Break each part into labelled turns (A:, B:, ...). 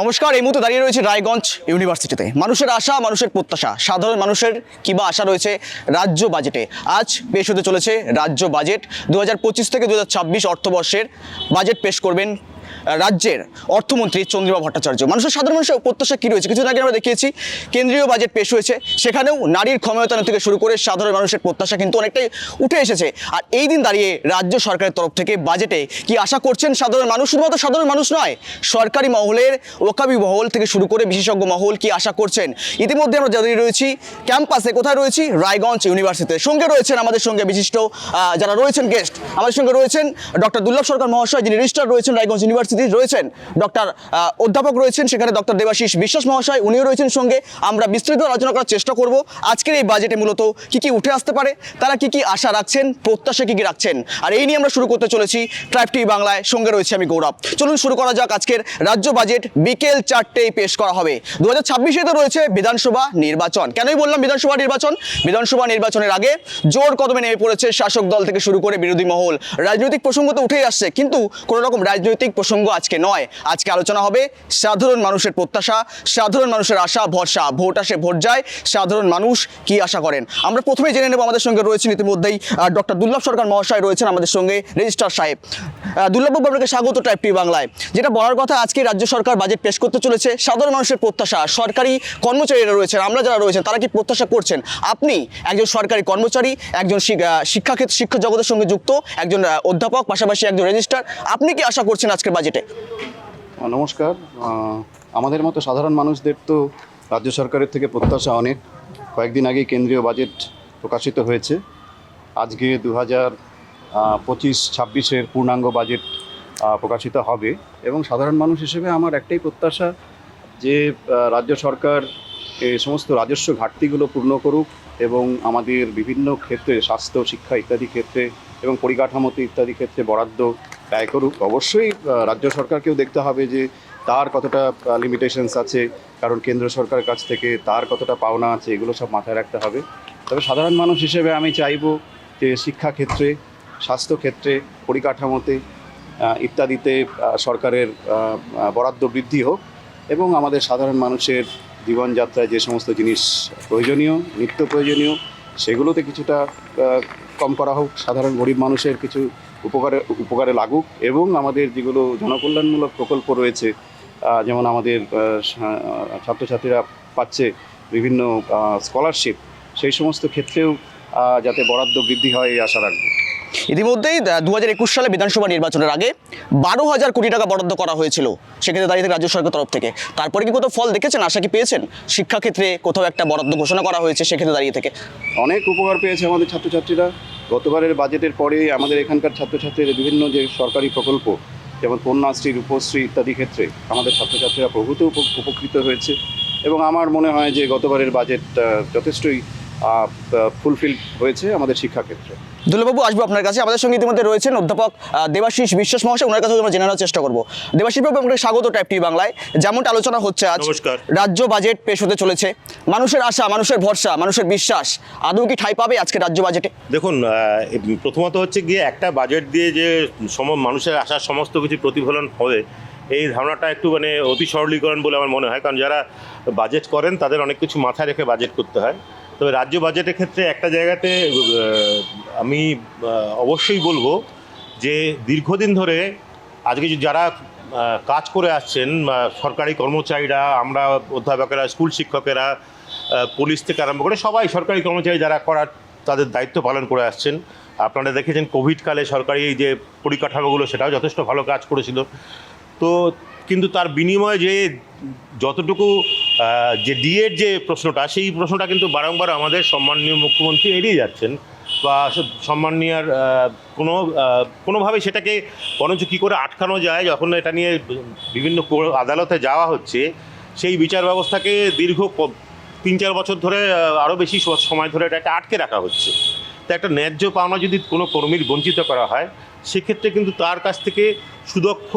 A: নমস্কার, এই মুহূর্তে দাঁড়িয়ে রয়েছে রায়গঞ্জ ইউনিভার্সিটিতে। মানুষের আশা, মানুষের প্রত্যাশা, সাধারণ মানুষের কিবা আশা রয়েছে রাজ্য বাজেটে। আজ পেশ হতে চলেছে রাজ্য বাজেট। দু হাজার পঁচিশ থেকে দু হাজার ছাব্বিশ অর্থবর্ষের বাজেট পেশ করবেন রাজ্যের অর্থমন্ত্রী চন্দ্রিমা ভট্টাচার্য। মানুষের সাধারণ মানুষের প্রত্যাশা কী রয়েছে? কিছুদিন আগে আমরা দেখিয়েছি, কেন্দ্রীয় বাজেট পেশ হয়েছে। সেখানেও নারীর ক্ষমতায়ন থেকে শুরু করে সাধারণ মানুষের প্রত্যাশা কিন্তু অনেকটাই উঠে এসেছে। আর এই দিন দাঁড়িয়ে রাজ্য সরকারের তরফ থেকে বাজেটে কি আশা করছেন সাধারণ মানুষ? শুধুমাত্র সাধারণ মানুষ নয়, সরকারি মহলের ওকাবি মহল থেকে শুরু করে বিশেষজ্ঞ মহল কি আশা করছেন? ইতিমধ্যে আমরা দাঁড়িয়ে রয়েছি, ক্যাম্পাসে কোথায় রয়েছি? রায়গঞ্জ ইউনিভার্সিটিতে। সঙ্গে রয়েছেন আমাদের সঙ্গে বিশিষ্ট যারা রয়েছেন গেস্ট আমাদের সঙ্গে রয়েছেন ডক্টর দুর্লভ সরকার মহাশয়, যিনি রেজিস্ট্রার রয়েছেন রায়গঞ্জ ইউনিভার্সিটি রয়েছেন ডক্টর অধ্যাপক রয়েছেন সেখানে ডক্টর দেবাশিস বিশ্বাস মহাশয়, উনিও রয়েছেন সঙ্গে। আমরা বিস্তৃত আলোচনা করার চেষ্টা করব। আজকের এই বাজেটে মূলত কি কি উঠে আসতে পারে, তারা কি কি আশা রাখছেন, প্রত্যাশা কি কি রাখছেন। আর এই নিয়ে আমরা শুরু করতে চলেছি ট্রাইব টিভি বাংলায়। সঙ্গে রয়েছে আমি গৌরব। চলুন শুরু করা যাক আজকের রাজ্য বাজেট। বিকেল চারটেই পেশ করা হবে। দু হাজার ছাব্বিশে তো রয়েছে বিধানসভা নির্বাচন। কেনই বললাম বিধানসভা নির্বাচন? বিধানসভা নির্বাচনের আগে জোর কদমে নেমে পড়েছে শাসক দল থেকে শুরু করে বিরোধী মহল। রাজনৈতিক প্রসঙ্গ তো উঠেই আসছে, কিন্তু কোনো রকম রাজনৈতিক প্রসঙ্গ আজকে নয়। আজকে আলোচনা হবে সাধারণ মানুষের প্রত্যাশা, সাধারণ মানুষের আশা, ভরসা। ভোট আসে, ভোট যায়। সাধারণ মানুষ কি আশা করেন? আমরা প্রথমেই জেনে নেব আমাদের সঙ্গে রয়েছেন ইতিমধ্যেই ডক্টর দুর্লভ সরকার মহাশয় রয়েছেন আমাদের সঙ্গে, রেজিস্ট্রার সাহেব। দুর্লভবাবু আপনাকে স্বাগত টাইপ টি বাংলায়। যেটা বলার কথা, আজকে রাজ্য সরকার বাজেট পেশ করতে চলেছে সাধারণ মানুষের প্রত্যাশা। সরকারি কর্মচারীরা রয়েছেন, আমরা যারা রয়েছেন, তারা কি প্রত্যাশা করছেন? আপনি একজন সরকারি কর্মচারী, একজন শিক- শিক্ষাক্ষেত্র, শিক্ষা জগতের সঙ্গে যুক্ত, একজন অধ্যাপক, পাশাপাশি একজন রেজিস্ট্রার, আপনি কি আশা করছেন আজকের বাজেটে
B: আহ, নমস্কার। আমাদের মতো সাধারণ মানুষদের তো রাজ্য সরকারের থেকে প্রত্যাশা অনেক। কয়েকদিন আগে কেন্দ্রীয় বাজেট প্রকাশিত হয়েছে। আজকে দু হাজার পঁচিশ ছাব্বিশের পূর্ণাঙ্গ বাজেট প্রকাশিত হবে। এবং সাধারণ মানুষ হিসেবে আমার একটাই প্রত্যাশা যে রাজ্য সরকার এই সমস্ত রাজস্ব ঘাটতিগুলো পূর্ণ করুক এবং আমাদের বিভিন্ন ক্ষেত্রে স্বাস্থ্য শিক্ষা ইত্যাদি ক্ষেত্রে এবং পরিকাঠামোতে ইত্যাদি ক্ষেত্রে বরাদ্দ ব্যয় করুক। অবশ্যই রাজ্য সরকারকেও দেখতে হবে যে তার কতটা লিমিটেশনস আছে, কারণ কেন্দ্র সরকারের কাছ থেকে তার কতটা পাওনা আছে, এগুলো সব মাথায় রাখতে হবে। তবে সাধারণ মানুষ হিসেবে আমি চাইব যে শিক্ষাক্ষেত্রে, স্বাস্থ্যক্ষেত্রে, পরিকাঠামোতে ইত্যাদিতে সরকারের বরাদ্দ বৃদ্ধি হোক এবং আমাদের সাধারণ মানুষের জীবনযাত্রায় যে সমস্ত জিনিস প্রয়োজনীয়, নিত্য প্রয়োজনীয়, সেগুলোতে কিছুটা কম করা হোক। সাধারণ গরিব মানুষের কিছু উপকারে উপকারে লাগুক এবং আমাদের যেগুলো জনকল্যাণমূলক প্রকল্প রয়েছে যেমন আমাদের ছাত্রছাত্রীরা পাচ্ছে বিভিন্ন স্কলারশিপ সেই সমস্ত ক্ষেত্রেও যাতে বরাদ্দ বৃদ্ধি হয় এই আশা রাখব।
A: ইতিমধ্যেই দু হাজার একুশ সালে বিধানসভা নির্বাচনের আগে বারো হাজার কোটি টাকা বরাদ্দ করা হয়েছিল সেক্ষেত্রে দাঁড়িয়ে রাজ্য সরকার তরফ থেকে। তারপরে কি কোথাও ফল দেখেছেন? আশা কি পেয়েছেন? শিক্ষাক্ষেত্রে কোথাও একটা বরাদ্দ ঘোষণা করা হয়েছে সেক্ষেত্রে দাঁড়িয়ে থেকে।
B: অনেক উপকার পেয়েছে আমাদের ছাত্রছাত্রীরা। গতবারের বাজেটের পরে আমাদের এখানকার ছাত্রছাত্রীরা বিভিন্ন যে সরকারি প্রকল্প, যেমন কন্যাশ্রী, রূপশ্রী ইত্যাদি ক্ষেত্রে আমাদের ছাত্রছাত্রীরা প্রভূত উপকৃত হয়েছে। এবং আমার মনে হয় যে গতবারের বাজেট যথেষ্টই ফুলফিল হয়েছে আমাদের শিক্ষাক্ষেত্রে।
A: দুলবাবু আসব আপনার কাছে। আমাদের সঙ্গে ইতিমধ্যে রয়েছেন অধ্যাপক দেবাশিস বিশ্বাস মহাশয়। ওনার কাছে আমরা জেনে নেওয়ার চেষ্টা করব। দেবাশিস বাবু আপনাকে স্বাগত টাইপ টি বাংলায়। যেমনটা আলোচনা হচ্ছে আজ
C: নমস্কার।
A: রাজ্য বাজেট পেশ হতে চলেছে। মানুষের আশা মানুষের ভরসা মানুষের বিশ্বাস আদৌ কি ঠাই পাবে আজকে রাজ্য বাজেটে
C: দেখুন প্রথমত হচ্ছে গিয়ে একটা বাজেট দিয়ে যে সম মানুষের আশার সমস্ত কিছু প্রতিফলন হবে এই ধারণাটা একটু মানে অতি সরলীকরণ বলে আমার মনে হয়। কারণ যারা বাজেট করেন তাদের অনেক কিছু মাথায় রেখে বাজেট করতে হয়। তবে রাজ্য বাজেটের ক্ষেত্রে একটা জায়গাতে আমি অবশ্যই বলব যে দীর্ঘদিন ধরে আজকে যারা কাজ করে আসছেন সরকারি কর্মচারীরা, আমরা অধ্যাপকেরা, স্কুল শিক্ষকেরা পুলিশ থেকে আরম্ভ করে সবাই সরকারি কর্মচারী যারা করার তাদের দায়িত্ব পালন করে আসছেন। আপনারা দেখেছেন কোভিডকালে সরকারি এই যে পরিকাঠামোগুলো, সেটাও যথেষ্ট ভালো কাজ করেছিল। তো কিন্তু তার বিনিময়ে যে যতটুকু যে ডিএর যে প্রশ্নটা সেই প্রশ্নটা কিন্তু বারংবার আমাদের সম্মানীয় মুখ্যমন্ত্রী এড়িয়ে যাচ্ছেন বা স- সম্মানীয়ার আহ, কোনো কোনোভাবে সেটাকে বরঞ্চ কী করে আটকানো যায় যখন এটা নিয়ে বিভিন্ন আদালতে যাওয়া হচ্ছে সেই বিচার ব্যবস্থাকে দীর্ঘ তিন চার বছর ধরে আরও বেশি সময় ধরে এটাকে আটকে রাখা হচ্ছে। তো একটা ন্যায্য পাওনা যদি কোনো কর্মীর বঞ্চিত করা হয় সেক্ষেত্রে কিন্তু তার কাছ থেকে সুদক্ষ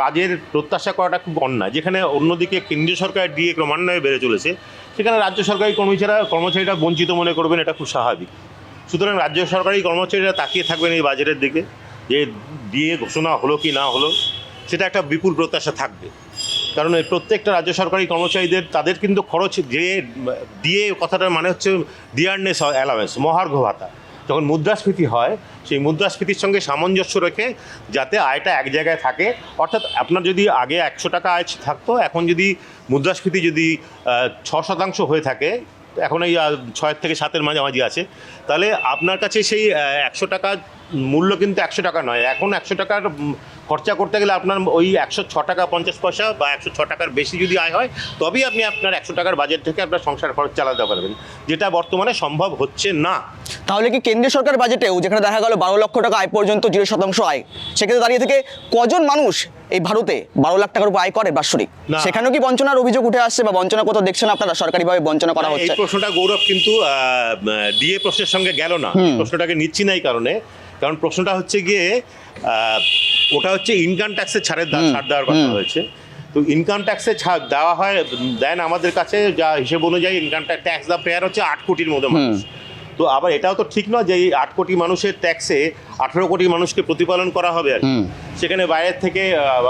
C: কাজের প্রত্যাশা করাটা খুব অন্যায়। যেখানে অন্যদিকে কেন্দ্রীয় সরকারের ডিএ ক্রমান্বয়ে বেড়ে চলেছে, সেখানে রাজ্য সরকারি কর্মচারীরা কর্মচারীরা বঞ্চিত মনে করবেন, এটা খুব স্বাভাবিক। সুতরাং রাজ্য সরকারি কর্মচারীরা তাকিয়ে থাকবেন এই বাজেটের দিকে, যে দিয়ে ঘোষণা হলো কি না হলো, সেটা একটা বিপুল প্রত্যাশা থাকবে। কারণ এই প্রত্যেকটা রাজ্য সরকারি কর্মচারীদের, তাদের কিন্তু খরচ, যে দিয়ে কথাটার মানে হচ্ছে ডিয়ারনেস অ্যালাওয়েন্স মহার্ঘ ভাতা। যখন মুদ্রাস্ফীতি হয়, সেই মুদ্রাস্ফীতির সঙ্গে সামঞ্জস্য রেখে যাতে আয়টা এক জায়গায় থাকে, অর্থাৎ আপনার যদি আগে একশো টাকা আয় থাকতো, এখন যদি মুদ্রাস্ফীতি যদি ছ শতাংশ হয়ে থাকে, এখন এই ছয়ের থেকে সাতের মাঝামাঝি আছে তাহলে আপনার কাছে সেই একশো টাকা মূল্য কিন্তু একশো টাকা নয়। এখন একশো টাকার খরচা করতে গেলে আপনার ওই একশো ছ টাকা পঞ্চাশ পয়সা বা একশো ছ টাকার বেশি যদি আয় হয় তবেই আপনি আপনার একশো টাকার বাজেট থেকে আপনার সংসার খরচ চালাতে পারবেন যেটা বর্তমানে সম্ভব হচ্ছে না।
A: তাহলে কি কেন্দ্রীয় সরকার বাজেটেও যেখানে দেখা গেল বারো লক্ষ টাকা আয় পর্যন্ত জিরো শতাংশ আয় সেক্ষেত্রে দাঁড়িয়ে থেকে কজন মানুষ এই ভারতে বারো লাখ টাকার উপর আয় করে বাৎসরিক। সেখানেও কি বঞ্চনার অভিযোগ উঠে আসছে বা বঞ্চনা কোথাও দেখছেন আপনারা? সরকারিভাবে বঞ্চনা করা
C: এই
A: হচ্ছে।
C: প্রশ্নটা গৌরব কিন্তু ডিএ প্রশ্নের সঙ্গে গেল না। প্রশ্নটাকে নিচ্ছি না এই কারণে। কারণ প্রশ্নটা হচ্ছে গিয়ে ওটা হচ্ছে ইনকাম ট্যাক্সের ছাড়ের ছাড় দেওয়ার কথা হয়েছে। তো ইনকাম ট্যাক্সে ছাড় দেওয়া হয় দেন আমাদের কাছে যা হিসেব অনুযায়ী ইনকাম ট্যাক্স দা পেয়ার হচ্ছে আট কোটির মতো মানুষ। তো আবার এটাও তো ঠিক নয় যে এই আট কোটি মানুষের ট্যাক্সে আঠেরো কোটি মানুষকে প্রতিপালন করা হবে আর কি। সেখানে বাইরের থেকে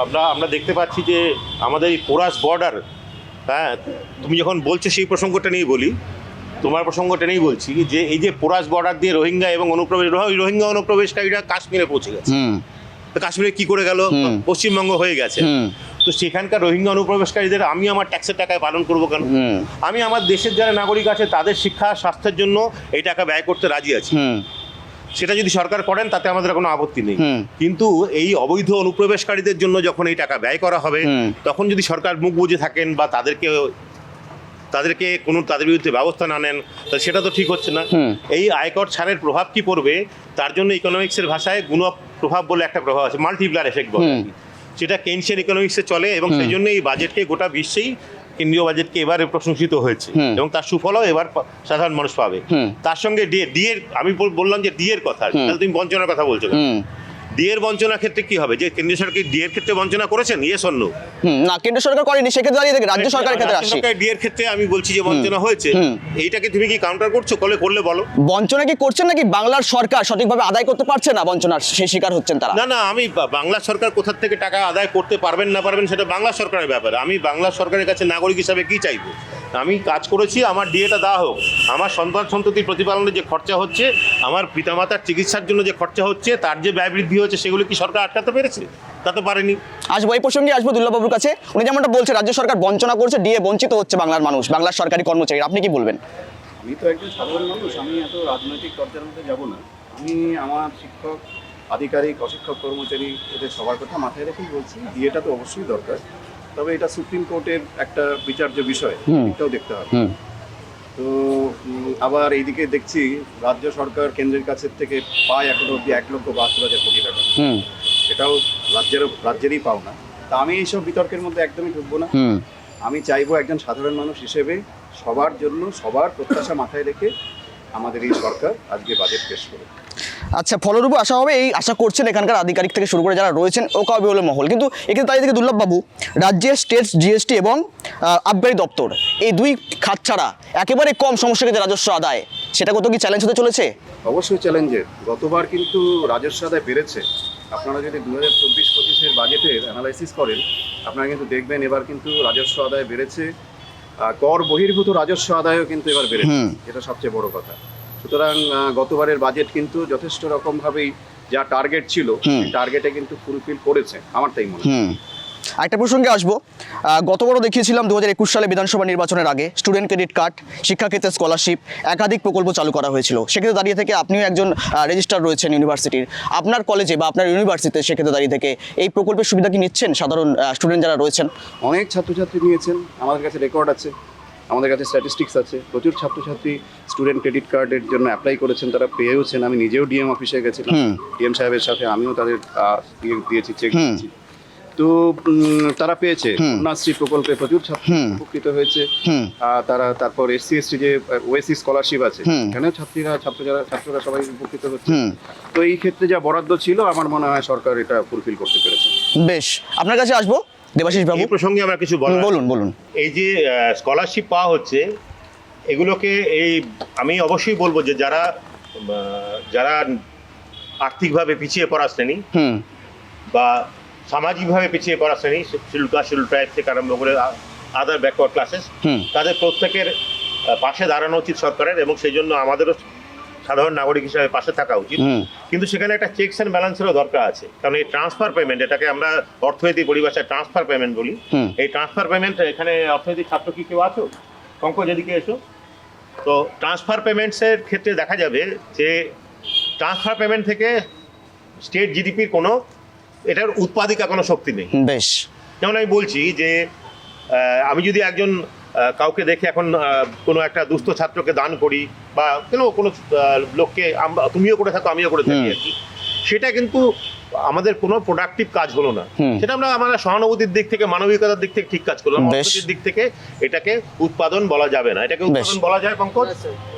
C: আমরা আমরা দেখতে পাচ্ছি যে আমাদের এই পোরাস বর্ডার হ্যাঁ তুমি যখন বলছো সেই প্রসঙ্গটা নিয়ে বলি তোমার প্রসঙ্গটা নিয়েই বলছি যে এই যে পোরাস বর্ডার দিয়ে রোহিঙ্গা এবং অনুপ্রবেশ রোহ- রোহিঙ্গা অনুপ্রবেশকারীরা কাশ্মীরে পৌঁছে গেছে। তো কাশ্মীরে কি করে গেল? পশ্চিমবঙ্গ হয়ে গেছে। তো সেখানকার রোহিঙ্গা অনুপ্রবেশকারীদের আমি আমার ট্যাক্সের টাকায় পালন করব কেন? আমি আমার দেশের যারা নাগরিক আছে তাদের শিক্ষা স্বাস্থ্যের জন্য এই টাকা ব্যয় করতে রাজি আছি। সেটা যদি সরকার করেন তাতে আমাদের কোনো আপত্তি নেই। কিন্তু এই অবৈধ অনুপ্রবেশকারীদের জন্য যখন এই টাকা ব্যয় করা হবে তখন যদি সরকার মুখ বুঝে থাকেন বা তাদেরকে তাদেরকে কোনো তাদের বিরুদ্ধে ব্যবস্থা না নেন তা সেটা তো ঠিক হচ্ছে না। এই আয়কর ছাড়ের প্রভাব কি পড়বে? তার জন্য ইকোনমিক্সের ভাষায় গুণ প্রভাব বলে একটা প্রভাব আছে মাল্টিপ্লার এফেক্ট বলে সেটা কেনশিয়ান ইকোনমিক্সে চলে এবং সেই জন্য এই বাজেটকে গোটা বিশ্বেই কেন্দ্রীয় বাজেটকে এবারে প্রশংসিত হয়েছে। এবং তার সুফলও এবার সাধারণ মানুষ পাবে। তার সঙ্গে ডি ডি এর আমি বললাম যে ডি এর কথা তাহলে তুমি বঞ্চনার কথা বলছো
A: হুম
C: বঞ্চনার ক্ষেত্রে কি হবে? যে কেন্দ্রীয় সরকার ডি এর ক্ষেত্রে বঞ্চনা করেছেন? ইয়ে অন্য
A: না কেন্দ্র সরকার করেনি সেক্ষেত্রে দাঁড়িয়ে থেকে রাজ্য সরকারের ক্ষেত্রে আসি
C: ডি এর ক্ষেত্রে আমি বলছি যে বঞ্চনা হয়েছে। এইটাকে তুমি কি কাউন্টার করছ? কলে করলে বলো।
A: বঞ্চনা কি করছেন নাকি বাংলার সরকার সঠিকভাবে আদায় করতে পারছে না বঞ্চনার সেই শিকার হচ্ছেন তারা?
C: না না আমি বাংলা সরকার কোথা থেকে টাকা আদায় করতে পারবেন না পারবেন সেটা বাংলা সরকারের ব্যাপার। আমি বাংলা সরকারের কাছে নাগরিক হিসাবে কি চাইব? আমি কাজ করেছি আমার ডিএটা দেওয়া হোক। আমার সন্তান সন্ততি প্রতিপালনে যে খরচা হচ্ছে আমার পিতামাতার চিকিৎসার জন্য যে খরচা হচ্ছে তার যে ব্যয় বৃদ্ধি হচ্ছে সেগুলো কি সরকার আটকাতে পেরেছে? তা তো পারেনি।
A: আসব এই প্রসঙ্গে আসব দুর্লভবাবুর কাছে। উনি যেমনটা বলছে রাজ্য সরকার বঞ্চনা করছে ডিএ বঞ্চিত হচ্ছে বাংলার মানুষ বাংলার সরকারি কর্মচারী আপনি কি বলবেন?
B: আমি তো একজন সাধারণ মানুষ আমি এত রাজনৈতিক চর্চার মধ্যে যাব না। আমি আমার শিক্ষক আধিকারিক অশিক্ষক কর্মচারী এদের সবার কথা মাথায় রেখেই বলছি বিয়েটা তো অবশ্যই দরকার। তবে এটা সুপ্রিম কোর্টের একটা বিচার্য বিষয় এটাও দেখতে হবে। তো আবার এইদিকে দেখছি রাজ্য সরকার কেন্দ্রের কাছের থেকে পায় এখনও অব্দি এক লক্ষ বাহাত্তর হাজার কোটি টাকা। সেটাও রাজ্যের রাজ্যেরই পাও না তা আমি এইসব বিতর্কের মধ্যে একদমই ঢুকবো না। আমি চাইব একজন সাধারণ মানুষ হিসেবে সবার জন্য সবার প্রত্যাশা মাথায় রেখে আমাদের এই সরকার আজকে বাজেট পেশ করে
A: আচ্ছা ফলরূপে আশা হবে এই আশা করছেন এখানকার আধিকারিক থেকে শুরু করে যারা রয়েছেন ও কাবি হলো মহল। কিন্তু এক্ষেত্রে তাই থেকে দুর্লভবাবু রাজ্যের স্টেট জিএসটি এবং আবগারি দপ্তর এই দুই খাত ছাড়া একেবারে কম সমস্যা যে রাজস্ব আদায় সেটা কত কি চ্যালেঞ্জ হতে চলেছে?
B: অবশ্যই চ্যালেঞ্জের গতবার কিন্তু রাজস্ব আদায় বেড়েছে। আপনারা যদি দু হাজার চব্বিশ পঁচিশের বাজেটের অ্যানালাইসিস করেন আপনারা কিন্তু দেখবেন এবার কিন্তু রাজস্ব আদায় বেড়েছে। কর বহির্ভূত রাজস্ব আদায়ও কিন্তু এবার বেড়েছে। এটা সবচেয়ে বড় কথা। সুতরাং গতবারের বাজেট কিন্তু যথেষ্ট রকমভাবেই যা টার্গেট ছিল টার্গেটে কিন্তু ফুলফিল করেছে আমার তাই মনে হয়।
A: আরেকটা প্রসঙ্গে আসব। গতবারও দেখিয়েছিলাম দু হাজার একুশ সালে বিধানসভা নির্বাচনের আগে স্টুডেন্ট ক্রেডিট কার্ড শিক্ষাক্ষেত্রে স্কলারশিপ একাধিক প্রকল্প চালু করা হয়েছিল। সেক্ষেত্রে দাঁড়িয়ে থেকে আপনিও একজন রেজিস্টার রয়েছেন ইউনিভার্সিটির আপনার কলেজে বা আপনার ইউনিভার্সিটিতে সেক্ষেত্রে দাঁড়িয়ে থেকে এই প্রকল্পের সুবিধা কি নিচ্ছেন সাধারণ স্টুডেন্ট যারা রয়েছেন?
B: অনেক ছাত্রছাত্রী নিয়েছেন আমাদের কাছে রেকর্ড আছে। আমাদের কাছে স্ট্যাটিস্টিক্স আছে। প্রচুর ছাত্রছাত্রী স্টুডেন্ট ক্রেডিট কার্ডের জন্য অ্যাপ্লাই করেছেন তারা পেয়েওছেন আমি নিজেও ডিএম অফিসে গেছিলাম। ডিএম সাহেবের সাথে আমিও তাদের দিয়েছি চেক দিয়েছি। তো তারা পেয়েছে। কন্যাশ্রী প্রকল্পে প্রচুর ছাত্র উপকৃত হয়েছে। তারা তারপর এসসি এসটি যে ওএসসি স্কলারশিপ আছে। এখানেও ছাত্রীরা ছাত্র যারা ছাত্ররা সবাই উপকৃত হচ্ছে। তো এই ক্ষেত্রে যা বরাদ্দ ছিল আমার মনে হয় সরকার এটা ফুলফিল করতে পেরেছে।
A: বেশ। আপনার কাছে আসব? দেবাশিস বাবু?
C: এই প্রসঙ্গে আমরা কিছু
A: বলুন বলুন।
C: এই যে স্কলারশিপ পাওয়া হচ্ছে এগুলোকে এই আমি অবশ্যই বলব যে যারা যারা আর্থিকভাবে পিছিয়ে পড়া শ্রেণি বা সামাজিকভাবে পিছিয়ে পড়া শ্রেণি কাস্ট শিডিউল ট্রাইব থেকে আরম্ভ করে আদার ব্যাকওয়ার্ড ক্লাসেস। তাদের প্রত্যেকের পাশে দাঁড়ানো উচিত সরকারের এবং সেই জন্য আমাদেরও সাধারণ নাগরিক হিসাবে পাশে থাকা উচিত। কিন্তু সেখানে একটা চেকস অ্যান্ড ব্যালেন্সেরও দরকার আছে। কারণ এই ট্রান্সফার পেমেন্ট এটাকে আমরা অর্থনৈতিক পরিভাষায় ট্রান্সফার পেমেন্ট বলি। এই ট্রান্সফার পেমেন্ট এখানে অর্থনৈতিক ছাত্র কি কেউ আছো? পঙ্কজ এদিকে এসো। তো ট্রান্সফার পেমেন্টসের ক্ষেত্রে দেখা যাবে যে ট্রান্সফার পেমেন্ট থেকে স্টেট জিডিপির কোনো এটার উৎপাদিকা কোনো শক্তি নেই।
A: বেশ।
C: যেমন আমি বলছি যে আমি যদি একজন কাউকে দেখে এখন কোনো একটা দুস্থ ছাত্রকে দান করি বা কোনো কোনো লোককে তুমিও করে থাকো আমিও করে থাকি আর কি। সেটা কিন্তু আমাদের কোনো প্রোডাক্টিভ কাজ হলো না। সেটা আমরা আমরা সহানুভূতির দিক থেকে মানবিকতার দিক থেকে ঠিক কাজ করলাম। অর্থনীতির দিক থেকে এটাকে উৎপাদন বলা যাবে না। এটাকে উৎপাদন বলা যায় পঙ্কজ?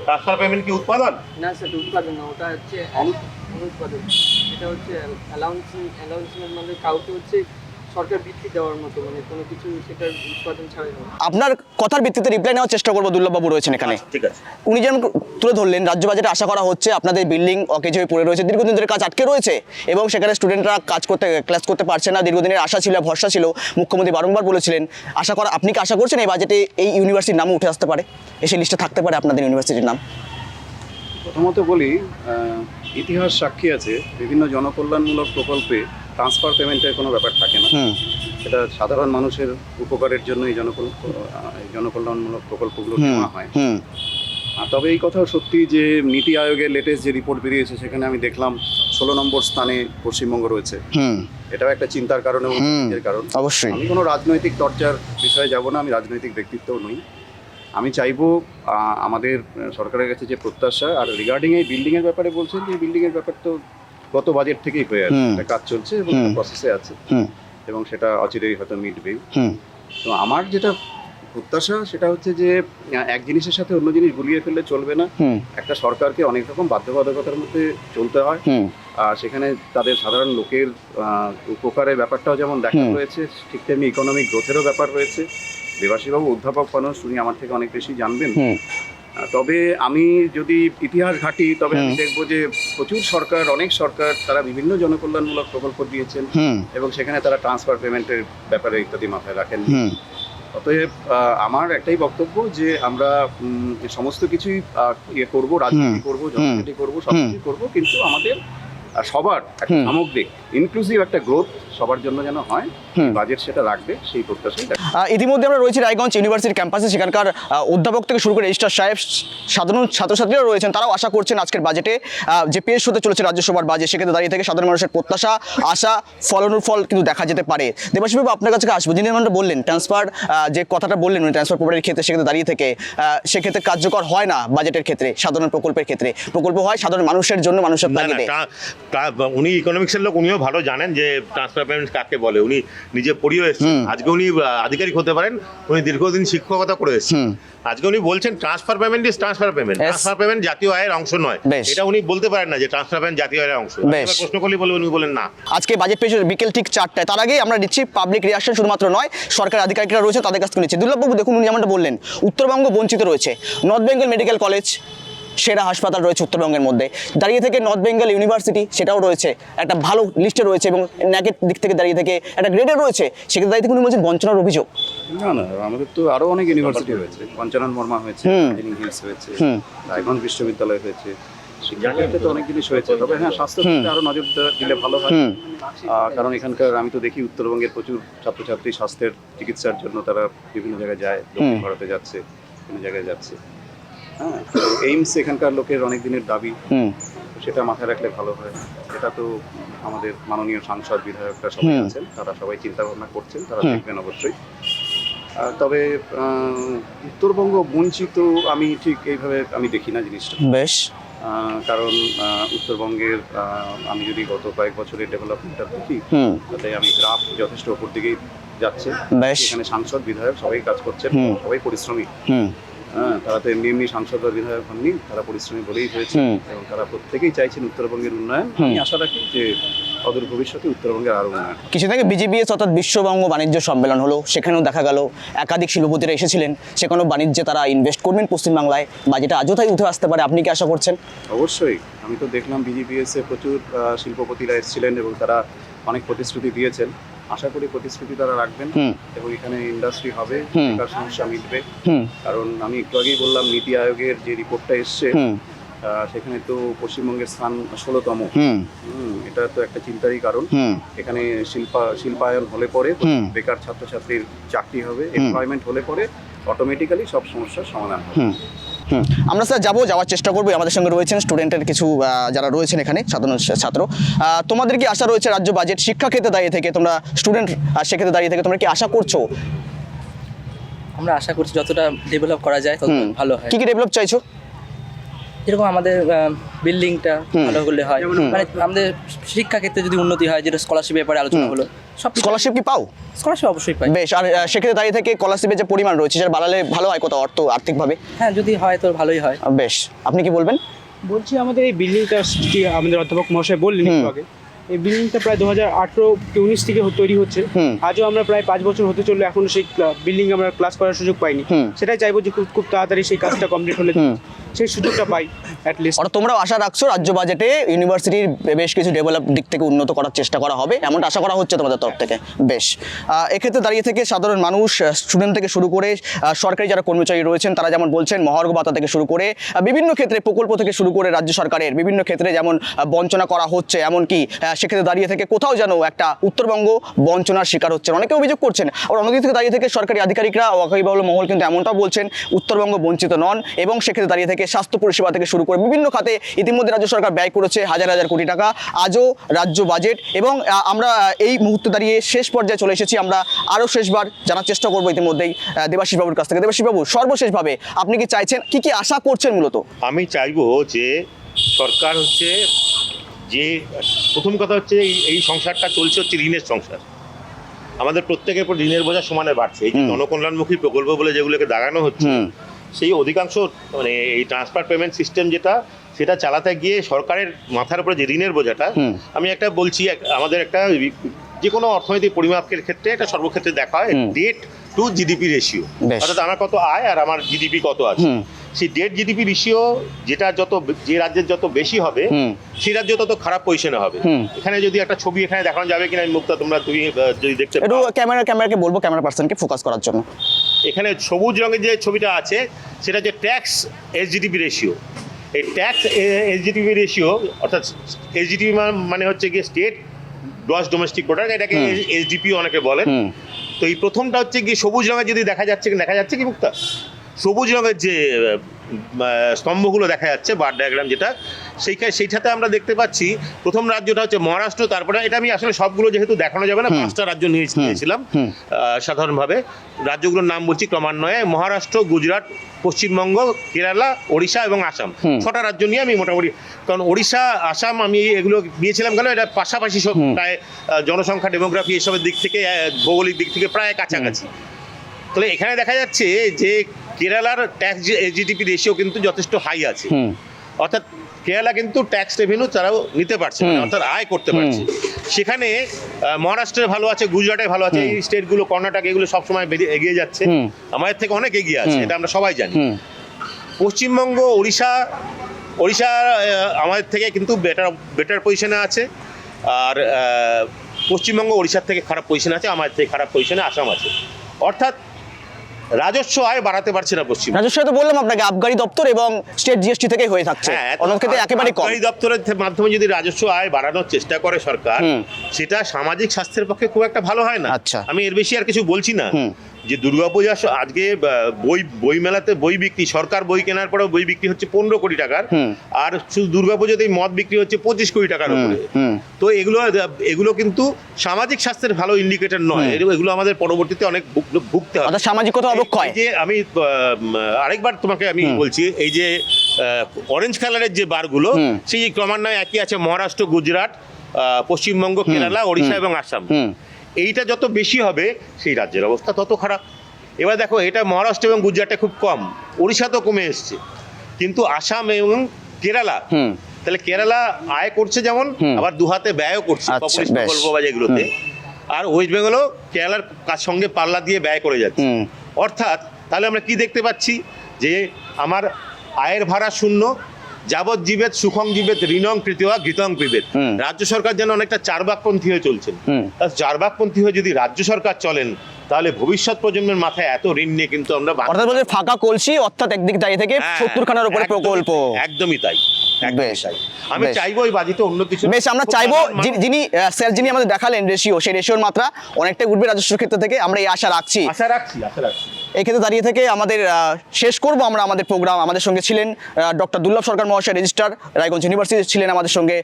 C: ট্রান্সফার পেমেন্ট কি উৎপাদন?
D: না স্যার উৎপাদন না ওটা হচ্ছে অনু- অনুৎপাদন এটা হচ্ছে অ্যালাউন্সিং অ্যালাউন্সমেন্ট মানে কাউকে হচ্ছে সরকার বৃত্তি দেওয়ার মতো মানে কোনো কিছু সেটার উৎপাদন ছাড়াই
A: আপনার কথার ভিত্তিতে রিপ্লাই নেওয়ার চেষ্টা করব দুর্লভবাবু রয়েছেন এখানে।
C: ঠিক আছে।
A: উনি যেমন তুলে ধরলেন রাজ্য বাজেটে আশা করা হচ্ছে আপনাদের বিল্ডিং অকেজ হয়ে পড়ে রয়েছে দীর্ঘদিন ধরে কাজ আটকে রয়েছে এবং সেখানে স্টুডেন্টরা কাজ করতে ক্লাস করতে পারছে না দীর্ঘদিনের আশা ছিল ভরসা ছিল মুখ্যমন্ত্রী বারংবার বলেছিলেন আশা করা আপনি কি আশা করছেন এই বাজেটে এই ইউনিভার্সিটির নামও উঠে আসতে পারে? এসে লিস্টে থাকতে পারে আপনাদের ইউনিভার্সিটির নাম।
B: প্রথমত বলি ইতিহাস সাক্ষী আছে বিভিন্ন জনকল্যাণমূলক প্রকল্পে ট্রান্সফার পেমেন্টের কোনো ব্যাপার থাকে না। এটা সাধারণ মানুষের উপকারের জন্য এই জনকল্যাণমূলক প্রকল্পগুলো নেওয়া হয়। তবে এই কথা সত্যি যে নীতি আয়োগের লেটেস্ট যে রিপোর্ট বেরিয়েছে সেখানে আমি দেখলাম ষোলো নম্বর স্থানে পশ্চিমবঙ্গ রয়েছে। এটাও একটা চিন্তার কারণ এবং কারণ।
A: অবশ্যই।
B: আমি কোনো রাজনৈতিক চর্চার বিষয়ে যাব না আমি রাজনৈতিক ব্যক্তিত্বও নই। আমি চাইব আমাদের সরকারের কাছে যে প্রত্যাশা আর রিগার্ডিং এই বিল্ডিংয়ের ব্যাপারে বলছেন যে বিল্ডিংয়ের ব্যাপার তো গত বাজেট থেকেই হয়ে আছে কাজ চলছে এবং প্রসেসে আছে। এবং সেটা অচিরেই হয়তো মিটবে তো আমার যেটা প্রত্যাশা সেটা হচ্ছে যে এক জিনিসের সাথে অন্য জিনিস গুলিয়ে ফেললে চলবে না। একটা সরকারকে অনেক রকম বাধ্যবাধকতার মধ্যে চলতে হয়। আর সেখানে তাদের সাধারণ লোকের উপকারের ব্যাপারটাও যেমন দেখা। রয়েছে ঠিক তেমনি ইকোনমিক গ্রোথেরও ব্যাপার রয়েছে। দেবাশীবাবু অধ্যাপক মানুষ উনি আমার থেকে অনেক বেশি জানবেন। তবে আমি যদি ইতিহাস ঘাঁটি তবে আমি দেখব যে প্রচুর সরকার অনেক সরকার তারা বিভিন্ন জনকল্যাণমূলক প্রকল্প দিয়েছেন এবং সেখানে তারা ট্রান্সফার পেমেন্টের ব্যাপারে ইত্যাদি মাথায় রাখেন অতএব আমার একটাই বক্তব্য যে আমরা সমস্ত কিছুই ইয়ে করব রাজনীতি করব জনগণি করব সব কিছুই করব কিন্তু আমাদের সবার একটা সামগ্রিক ইনক্লুসিভ একটা গ্রোথ সবার জন্য যেন হয় বাজেট সেটা রাখবে সেই প্রত্যাশাই
A: ইতিমধ্যে আমরা রয়েছি রায়গঞ্জ ইউনিভার্সিটির ক্যাম্পাসে সেখানকার অধ্যাপক থেকে শুরু করে রেজিস্ট্রার সাহেব সাধারণ ছাত্রছাত্রীরা রয়েছেন তারাও আশা করছেন আজকের বাজেটে যে পেশ হতে চলেছে রাজ্যসভার বাজেট সেক্ষেত্রে দাঁড়িয়ে থেকে সাধারণ মানুষের প্রত্যাশা আশা ফলনের ফল কিন্তু দেখা যেতে পারে। দেবাশিবাবু আপনার কাছে আসব। যিনি আমরা বললেন ট্রান্সফার যে কথাটা বললেন উনি ট্রান্সফার প্রপার্টির ক্ষেত্রে সেক্ষেত্রে দাঁড়িয়ে থেকে সেক্ষেত্রে কার্যকর হয় না বাজেটের ক্ষেত্রে সাধারণ প্রকল্পের ক্ষেত্রে। প্রকল্প হয় সাধারণ মানুষের জন্য মানুষের
C: উনি ইকোনমিক্সের লোক উনিও ভালো জানেন যে ট্রান্সফার পেমেন্ট কাকে বলে? উনি নিজে পড়িয়েও এসেছেন। আজকে উনি আধিকারিক হতে পারেন উনি দীর্ঘদিন শিক্ষকতা করে এসেছেন। আজকে উনি বলছেন transfer payment is transfer payment transfer payment জাতীয় আয়ের অংশ নয়। এটা উনি বলতে পারেন না যে ট্রান্সফার পেমেন্ট জাতীয় আয়ের অংশ। প্রশ্ন করলে বলবেন উনি বলেন না।
A: আজকে বাজেট পেশ বিকেল ঠিক চারটায়। তার আগেই আমরা দিচ্ছি পাবলিক রিয়াকশন শুধুমাত্র নয় সরকার আধিকারিকরা রয়েছে তাদের কাছ থেকে নিচ্ছে। দুর্লভবাবু দেখুন উনি যেমনটা বললেন উত্তরবঙ্গ বঞ্চিত রয়েছে। নর্থ বেঙ্গল মেডিকেল কলেজ সেরা হাসপাতাল রয়েছে উত্তরবঙ্গের মধ্যে। দাঁড়িয়ে থেকে নর্থ বেঙ্গল ইউনিভার্সিটি সেটাও রয়েছে। একটা ভালো লিস্টে রয়েছে এবং ন্যাকের দিক থেকে দাঁড়িয়ে থেকে একটা গ্রেডে রয়েছে। সেক্ষেত্রে দাঁড়িয়ে থেকে উনি বলছেন বঞ্চনার অভিযোগ।
B: না না আমাদের তো আরও অনেক ইউনিভার্সিটি হয়েছে। পঞ্চানন বর্মা হয়েছে হিলস হয়েছে রায়গঞ্জ বিশ্ববিদ্যালয় হয়েছে। শিক্ষা ক্ষেত্রে তো অনেক জিনিস হয়েছে তবে হ্যাঁ স্বাস্থ্য ক্ষেত্রে আরও নজর দিলে ভালো হয়। কারণ এখানকার আমি তো দেখি উত্তরবঙ্গের প্রচুর ছাত্রছাত্রী স্বাস্থ্যের চিকিৎসার জন্য তারা বিভিন্ন জায়গায় যায় দক্ষিণ ভারতে যাচ্ছে বিভিন্ন জায়গায় যাচ্ছে। হ্যাঁ এইমস এখানকার লোকের অনেক দিনের দাবি সেটা মাথায় রাখলে ভালো হয়। এটা তো আমাদের মাননীয় সাংসদ বিধায়করা সবাই। আছেন তারা সবাই চিন্তা ভাবনা করছেন তারা দেখবেন অবশ্যই। তবে উত্তরবঙ্গ বঞ্চিত আমি ঠিক এইভাবে আমি দেখি না জিনিসটা।
A: বেশ।
B: কারণ উত্তরবঙ্গের আমি যদি গত কয়েক বছরের ডেভেলপমেন্টটা দেখি তাতে আমি গ্রাফ যথেষ্ট ওপর দিকেই যাচ্ছে। এখানে সাংসদ বিধায়ক সবাই কাজ করছেন
A: হুম।
B: সবাই পরিশ্রমী। হ্যাঁ তারা তো এমনি এমনি সাংসদ বা বিধায়ক হননি তারা পরিশ্রমী বলেই হয়েছে। এবং তারা প্রত্যেকেই চাইছেন উত্তরবঙ্গের উন্নয়ন। আমি আশা রাখি যে অদূর ভবিষ্যতে উত্তরবঙ্গের আরও উন্নয়ন
A: কিছুদিন আগে বিজিবিএস অর্থাৎ বিশ্ববঙ্গ বাণিজ্য সম্মেলন হলো সেখানেও দেখা গেল একাধিক শিল্পপতিরা এসেছিলেন। সেখানেও বাণিজ্যে তারা ইনভেস্ট করবেন পশ্চিমবাংলায় বাজেটে আজও তাই উঠে আসতে পারে আপনি কি আশা করছেন?
B: অবশ্যই। আমি তো দেখলাম বিজিপিএস এ প্রচুর শিল্পপতিরা এসেছিলেন এবং তারা অনেক প্রতিশ্রুতি দিয়েছেন। আশা করি প্রতিশ্রুতি তারা রাখবেন। এবং এখানে ইন্ডাস্ট্রি হবে বেকার সমস্যা মিটবে। কারণ আমি একটু আগেই বললাম নীতি আয়োগের যে রিপোর্টটা এসছে সেখানে তো পশ্চিমবঙ্গের স্থান ষোলোতম। এটা তো একটা চিন্তারই কারণ। এখানে শিল্পা শিল্পায়ন হলে পরে বেকার ছাত্রছাত্রীর চাকরি হবে এমপ্লয়মেন্ট হলে পরে অটোমেটিক্যালি সব সমস্যার সমাধান হবে।
A: আমরা স্যার যাব যাওয়ার চেষ্টা করব। আমাদের সঙ্গে রয়েছেন স্টুডেন্টের কিছু আহ, যারা রয়েছেন এখানে সাধারণ ছাত্র। তোমাদের কি আশা রয়েছে রাজ্য বাজেট শিক্ষা ক্ষেত্রে দাঁড়িয়ে থেকে? তোমরা স্টুডেন্ট সেক্ষেত্রে দাঁড়িয়ে থেকে তোমরা কি আশা করছ?
E: আমরা আশা করছি যতটা ডেভেলপ করা যায় তত ভালো হয়।
A: কি কি ডেভেলপ চাইছো?
E: যেরকম আমাদের বিল্ডিংটা। ভালো করলে হয়। মানে আমাদের শিক্ষা ক্ষেত্রে যদি উন্নতি হয় যেটা স্কলারশিপ ব্যাপারে আলোচনা হলো সব
A: স্কলারশিপ কি পাও?
E: স্কলারশিপ অবশ্যই পাই।
A: বেশ আর সেক্ষেত্রে দাঁড়িয়ে থেকে স্কলারশিপের যে পরিমাণ রয়েছে সেটা বাড়ালে ভালো হয় কত অর্থ আর্থিকভাবে?
E: হ্যাঁ যদি হয় তো ভালোই হয়।
A: বেশ আপনি কি বলবেন?
F: বলছি আমাদের এই বিল্ডিংটা আমাদের অধ্যাপক মহাশয় বললেন একটু আগে। এই বিল্ডিংটা প্রায় দু হাজার আঠেরো উনিশ থেকে তৈরি হচ্ছে। আজও আমরা প্রায় পাঁচ বছর হতে চলল এখনও সেই বিল্ডিং আমরা ক্লাস করার সুযোগ পাইনি। সেটাই চাইব যে খুব খুব তাড়াতাড়ি সেই কাজটা কমপ্লিট হলে সেই সুযোগটা পাই অ্যাটলিস্ট
A: তোমরাও আশা রাখছো রাজ্য বাজেটে ইউনিভার্সিটির বেশ কিছু ডেভেলপ দিক থেকে উন্নত করার চেষ্টা করা হবে এমনটা আশা করা হচ্ছে তোমাদের তরফ থেকে। বেশ। এক্ষেত্রে দাঁড়িয়ে থেকে সাধারণ মানুষ স্টুডেন্ট থেকে শুরু করে সরকারি যারা কর্মচারী রয়েছেন তারা যেমন বলছেন মহার্ঘ ভাতা থেকে শুরু করে বিভিন্ন ক্ষেত্রে প্রকল্প থেকে শুরু করে রাজ্য সরকারের বিভিন্ন ক্ষেত্রে যেমন বঞ্চনা করা হচ্ছে এমনকি সেক্ষেত্রে দাঁড়িয়ে থেকে কোথাও যেন একটা উত্তরবঙ্গ বঞ্চনার শিকার হচ্ছেন। অনেকে অভিযোগ করছেন আবার অন্যদিক থেকে দাঁড়িয়ে থেকে সরকারি আধিকারিকরা ওয়াকিবহুল মহল কিন্তু এমনটাও বলছেন উত্তরবঙ্গ বঞ্চিত নন এবং সেক্ষেত্রে দাঁড়িয়ে থেকে স্বাস্থ্য পরিষেবা থেকে শুরু করে বিভিন্ন খাতে ইতিমধ্যে রাজ্য সরকার ব্যয় করেছে হাজার হাজার কোটি টাকা। আজও রাজ্য বাজেট এবং আমরা এই মুহূর্তে দাঁড়িয়ে শেষ পর্যায়ে চলে এসেছি। আমরা আরও শেষবার জানার চেষ্টা করব ইতিমধ্যেই আহ, দেবাশিস বাবুর কাছ থেকে। দেবাশিস বাবু সর্বশেষভাবে আপনি কি চাইছেন কি কি আশা করছেন মূলত?
C: আমি চাইব যে সরকার হচ্ছে যে প্রথম কথা হচ্ছে এই- এই সংসারটা চলছে হচ্ছে ঋণের সংসার। আমাদের প্রত্যেকের উপর ঋণের বোঝা সমানে বাড়ছে। এই যে। জনকল্যাণমুখী প্রকল্প বলে যেগুলোকে দাগানো হচ্ছে সেই অধিকাংশ মানে এই ট্রান্সফার পেমেন্ট সিস্টেম যেটা সেটা চালাতে গিয়ে সরকারের মাথার উপরে যে ঋণের বোঝাটা আমি একটা বলছি আমাদের একটা যে কোনো অর্থনৈতিক পরিমাপের ক্ষেত্রে এটা সর্বক্ষেত্রে দেখা হয় ডেট টু জিডিপি রেশিও। অর্থাৎ আমার কত আয় আর আমার জিডিপি কত আছে। সেই ডেট জিডিপি রেশিও যেটা যত যে রাজ্যের যত বেশি হবে। সেই রাজ্য তত খারাপ পজিশনে হবে। এখানে যদি একটা ছবি এখানে দেখানো যাবে কিনা আমি মুক্তা তোমরা তুমি যদি দেখতে
A: একটু ক্যামেরা ক্যামেরাকে বলব ক্যামেরা পার্সনকে ফোকাস করার জন্য।
C: এখানে সবুজ রঙের যে ছবিটা আছে সেটা যে ট্যাক্স এসজিডিপি রেশিও এই ট্যাক্স এসজিডিপি রেশিও অর্থাৎ এসজিডিপি মানে হচ্ছে গিয়ে স্টেট গ্রস ডোমেস্টিক প্রোডাক্ট এটাকে। এসডিপি অনেকে বলেন। তো এই প্রথমটা হচ্ছে কি সবুজ রঙের যদি দেখা যাচ্ছে দেখা যাচ্ছে কি মুক্তা সবুজ রঙের যে স্তম্ভগুলো দেখা যাচ্ছে বার ডায়াগ্রাম যেটা সেইখানে সেইটাতে আমরা দেখতে পাচ্ছি প্রথম রাজ্যটা হচ্ছে মহারাষ্ট্র তারপরে এটা আমি আসলে সবগুলো যেহেতু দেখানো যাবে না পাঁচটা রাজ্য নিয়ে নিয়েছিলাম সাধারণভাবে। রাজ্যগুলোর নাম বলছি ক্রমান্বয়ে মহারাষ্ট্র গুজরাট পশ্চিমবঙ্গ কেরালা ওড়িশা এবং আসাম। ছটা রাজ্য নিয়ে আমি মোটামুটি কারণ ওড়িশা আসাম আমি এগুলো দিয়েছিলাম কেন এটা পাশাপাশি সব প্রায় জনসংখ্যা ডেমোগ্রাফি এসবের দিক থেকে ভৌগোলিক দিক থেকে প্রায় কাছাকাছি। তাহলে এখানে দেখা যাচ্ছে যে কেরালার ট্যাক্স জিডিপি রেশিও কিন্তু যথেষ্ট হাই আছে। অর্থাৎ কেরালা কিন্তু ট্যাক্স রেভিনিউ তারাও নিতে পারছে অর্থাৎ আয় করতে পারছে। সেখানে মহারাষ্ট্রে ভালো আছে গুজরাটে ভালো আছে এই স্টেটগুলো কর্ণাটক এগুলো সবসময় এগিয়ে যাচ্ছে। আমাদের থেকে অনেক এগিয়ে আছে এটা আমরা সবাই জানি। পশ্চিমবঙ্গ ওড়িশা ওড়িশা আমাদের থেকে কিন্তু বেটার বেটার পজিশনে আছে। আর পশ্চিমবঙ্গ ওড়িশার থেকে খারাপ পজিশনে আছে আমাদের থেকে খারাপ পজিশনে আসাম আছে। অর্থাৎ রাজস্ব আয় বাড়াতে পারছে না পশ্চিম
A: রাজস্ব তো বললাম আপনাকে আবগারি দপ্তর এবং স্টেট জিএসটি থেকে হয়ে থাকছে।
C: হ্যাঁ
A: ক্ষেত্রে একেবারে কম।
C: আবগারি দপ্তরের মাধ্যমে যদি রাজস্ব আয় বাড়ানোর চেষ্টা করে সরকার সেটা সামাজিক স্বাস্থ্যের পক্ষে খুব একটা ভালো হয় না।
A: আচ্ছা।
C: আমি এর বেশি আর কিছু বলছি না। যে দুর্গাপূজা আজকে বই বই মেলাতে বই বিক্রি সরকার বই কেনার পরেও বই বিক্রি হচ্ছে পনেরো কোটি টাকার। আর শুধু দুর্গাপুজোতেই মদ বিক্রি হচ্ছে পঁচিশ কোটি টাকার উপরে। তো এগুলো এগুলো কিন্তু সামাজিক স্বাস্থ্যের ভালো ইন্ডিকেটর নয়। এগুলো- আমাদের পরবর্তীতে অনেক ভুগতে হবে।
A: অর্থাৎ সামাজিকতা অবক্ষয়।
C: যে আমি আরেকবার তোমাকে আমি বলছি এই যে অরেঞ্জ কালারের যে বারগুলো। সেই ক্রমান্বয়ে একই আছে মহারাষ্ট্র গুজরাট আহ, পশ্চিমবঙ্গ কেরালা ওড়িশা এবং আসাম। এইটা যত বেশি হবে সেই রাজ্যের অবস্থা তত খারাপ। এবার দেখো এটা মহারাষ্ট্র এবং গুজরাটে খুব কম। ওড়িশা তো কমে এসছে। কিন্তু আসাম এবং কেরালা তাহলে কেরালা আয় করছে যেমন। আবার দুহাতে ব্যয়ও করছে
A: আচ্ছা।
C: প্রকল্প বা যেগুলোতে। আর ওয়েস্ট বেঙ্গলও কেরালার কাজ সঙ্গে পাল্লা দিয়ে ব্যয় করে যাচ্ছে। অর্থাৎ তাহলে আমরা কি দেখতে পাচ্ছি? যে আমার আয়ের ভাড়া শূন্য যাবৎ জীবেত সুখং জীবেত ঋণং কৃতিওয়া গীতং পিবেত রাজ্য সরকার যেন অনেকটা চারবাকপন্থী হয়ে চলছেন।
A: হুম।
C: তা চারবাকপন্থী হয়ে যদি রাজ্য সরকার চলেন তাহলে ভবিষ্যৎ প্রজন্মের মাথায় এত ঋণ নিয়ে কিন্তু আমরা
A: অর্থাৎ বলছে ফাঁকা কলসি অর্থাৎ একদিক দাঁড়িয়ে থেকে
C: হ্যাঁ,
A: সত্তর খানার উপরে প্রকল্প।
C: একদমই তাই একদমই আমি চাইব এই বাজিতে অন্য কিছু
A: বেশ আমরা চাইব যিনি- যিনি স্যার যিনি আমাদের দেখালেন রেশিও সেই রেশিওর মাত্রা অনেকটাই উঠবে রাজস্ব ক্ষেত্র থেকে আমরা এই আশা রাখছি।
C: আশা রাখছি আশা রাখছি।
A: এই ক্ষেত্রে দাঁড়িয়ে থেকে আমাদের শেষ করব আমরা আমাদের প্রোগ্রাম আমাদের সঙ্গে ছিলেন ডক্টর দুর্লভ সরকার মহাশয় রেজিস্ট্রার রায়গঞ্জ ইউনিভার্সিটি ছিলেন আমাদের সঙ্গে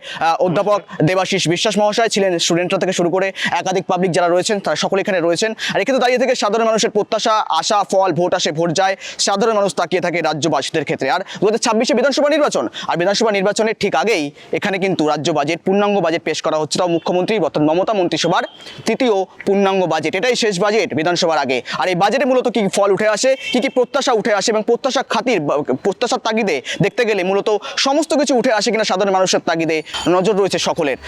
A: অধ্যাপক দেবাশিস বিশ্বাস মহাশয় ছিলেন স্টুডেন্টরা থেকে শুরু করে একাধিক পাবলিক যারা রয়েছেন, তারা সকলে এখানে রয়েছেন। আর এক্ষেত্রে দাঁড়িয়ে থেকে সাধারণ মানুষের প্রত্যাশা, আশা, ফল, ভোট আসে, ভোট যায়। সাধারণ মানুষ তাকিয়ে থাকে রাজ্যবাসীদের ক্ষেত্রে। আর দু হাজার ছাব্বিশে বিধানসভা নির্বাচন, আর বিধানসভা নির্বাচনের ঠিক আগেই এখানে কিন্তু রাজ্য বাজেট পূর্ণাঙ্গ বাজেট পেশ করা হচ্ছে। তাও মুখ্যমন্ত্রী বর্তমান মমতা মন্ত্রিসভার তৃতীয় পূর্ণাঙ্গ বাজেট এটাই শেষ বাজেট বিধানসভার আগে। আর এই বাজেটে মূলত কি ফল উঠে আসে, কি কি প্রত্যাশা উঠে আসে এবং প্রত্যাশা খাতির প্রত্যাশার তাগিদে দেখতে গেলে মূলত সমস্ত কিছু উঠে আসে কিনা সাধারণ মানুষের তাগিদে নজর রয়েছে সকলের।